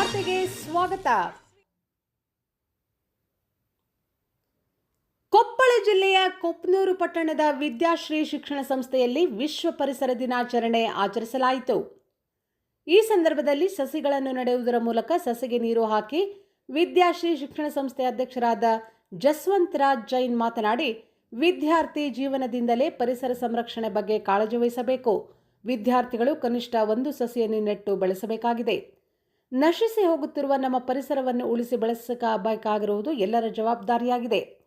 ಸ್ವಾಗತ. ಕೊಪ್ಪಳ ಜಿಲ್ಲೆಯ ಕೊಪ್ನೂರು ಪಟ್ಟಣದ ವಿದ್ಯಾಶ್ರೀ ಶಿಕ್ಷಣ ಸಂಸ್ಥೆಯಲ್ಲಿ ವಿಶ್ವ ಪರಿಸರ ದಿನಾಚರಣೆ ಆಚರಿಸಲಾಯಿತು. ಈ ಸಂದರ್ಭದಲ್ಲಿ ಸಸಿಗಳನ್ನು ನಡೆಯುವುದರ ಮೂಲಕ ಸಸಿಗೆ ನೀರು ಹಾಕಿ ವಿದ್ಯಾಶ್ರೀ ಶಿಕ್ಷಣ ಸಂಸ್ಥೆ ಅಧ್ಯಕ್ಷರಾದ ಜಸ್ವಂತ್ ರಾಜ್ ಜೈನ್ ಮಾತನಾಡಿ, ವಿದ್ಯಾರ್ಥಿ ಜೀವನದಿಂದಲೇ ಪರಿಸರ ಸಂರಕ್ಷಣೆ ಬಗ್ಗೆ ಕಾಳಜಿ ವಹಿಸಬೇಕು. ವಿದ್ಯಾರ್ಥಿಗಳು ಕನಿಷ್ಠ ಒಂದು ಸಸಿಯನ್ನು ನೆಟ್ಟು ಬೆಳೆಸಬೇಕಾಗಿದೆ. ನಶಿಸಿ ಹೋಗುತ್ತಿರುವ ನಮ್ಮ ಪರಿಸರವನ್ನು ಉಳಿಸಿ ಬೆಳೆಸಬೇಕಾಗಿರುವುದು ಎಲ್ಲರ ಜವಾಬ್ದಾರಿಯಾಗಿದೆ.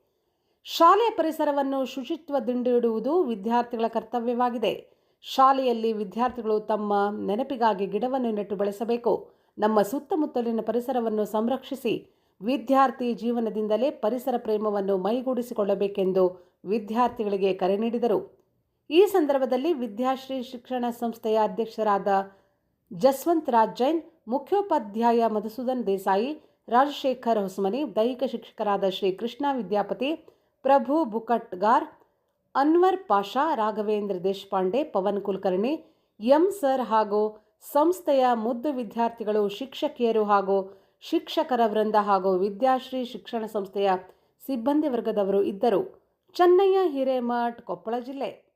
ಶಾಲೆಯ ಪರಿಸರವನ್ನು ಶುಚಿತ್ವದಿಂಡಿಡುವುದು ವಿದ್ಯಾರ್ಥಿಗಳ ಕರ್ತವ್ಯವಾಗಿದೆ. ಶಾಲೆಯಲ್ಲಿ ವಿದ್ಯಾರ್ಥಿಗಳು ತಮ್ಮ ನೆನಪಿಗಾಗಿ ಗಿಡವನ್ನು ನೆಟ್ಟು ಬೆಳೆಸಬೇಕು. ನಮ್ಮ ಸುತ್ತಮುತ್ತಲಿನ ಪರಿಸರವನ್ನು ಸಂರಕ್ಷಿಸಿ ವಿದ್ಯಾರ್ಥಿ ಜೀವನದಿಂದಲೇ ಪರಿಸರ ಪ್ರೇಮವನ್ನು ಮೈಗೂಡಿಸಿಕೊಳ್ಳಬೇಕೆಂದು ವಿದ್ಯಾರ್ಥಿಗಳಿಗೆ ಕರೆ ನೀಡಿದರು. ಈ ಸಂದರ್ಭದಲ್ಲಿ ವಿದ್ಯಾಶ್ರೀ ಶಿಕ್ಷಣ ಸಂಸ್ಥೆಯ ಅಧ್ಯಕ್ಷರಾದ ಜಸ್ವಂತ್ ರಾಜ್ ಜೈನ್, ಮುಖ್ಯೋಪಾಧ್ಯಾಯ ಮಧುಸೂದನ್ ದೇಸಾಯಿ, ರಾಜಶೇಖರ್ ಹೊಸಮನಿ, ದೈಹಿಕ ಶಿಕ್ಷಕರಾದ ಶ್ರೀ ಕೃಷ್ಣ ವಿದ್ಯಾಪತಿ, ಪ್ರಭು ಬುಕಟ್ಗಾರ್, ಅನ್ವರ್ ಪಾಷಾ, ರಾಘವೇಂದ್ರ ದೇಶಪಾಂಡೆ, ಪವನ್ ಕುಲಕರ್ಣಿ, ಎಂ ಸರ್ ಹಾಗೂ ಸಂಸ್ಥೆಯ ಮುದ್ದು ವಿದ್ಯಾರ್ಥಿಗಳು, ಶಿಕ್ಷಕಿಯರು ಹಾಗೂ ಶಿಕ್ಷಕರ ವೃಂದ ಹಾಗೂ ವಿದ್ಯಾಶ್ರೀ ಶಿಕ್ಷಣ ಸಂಸ್ಥೆಯ ಸಿಬ್ಬಂದಿ ವರ್ಗದವರು ಇದ್ದರು. ಚೆನ್ನಯ್ಯ ಹಿರೇಮಠ್ ಕೊಪ್ಪಳ ಜಿಲ್ಲೆ.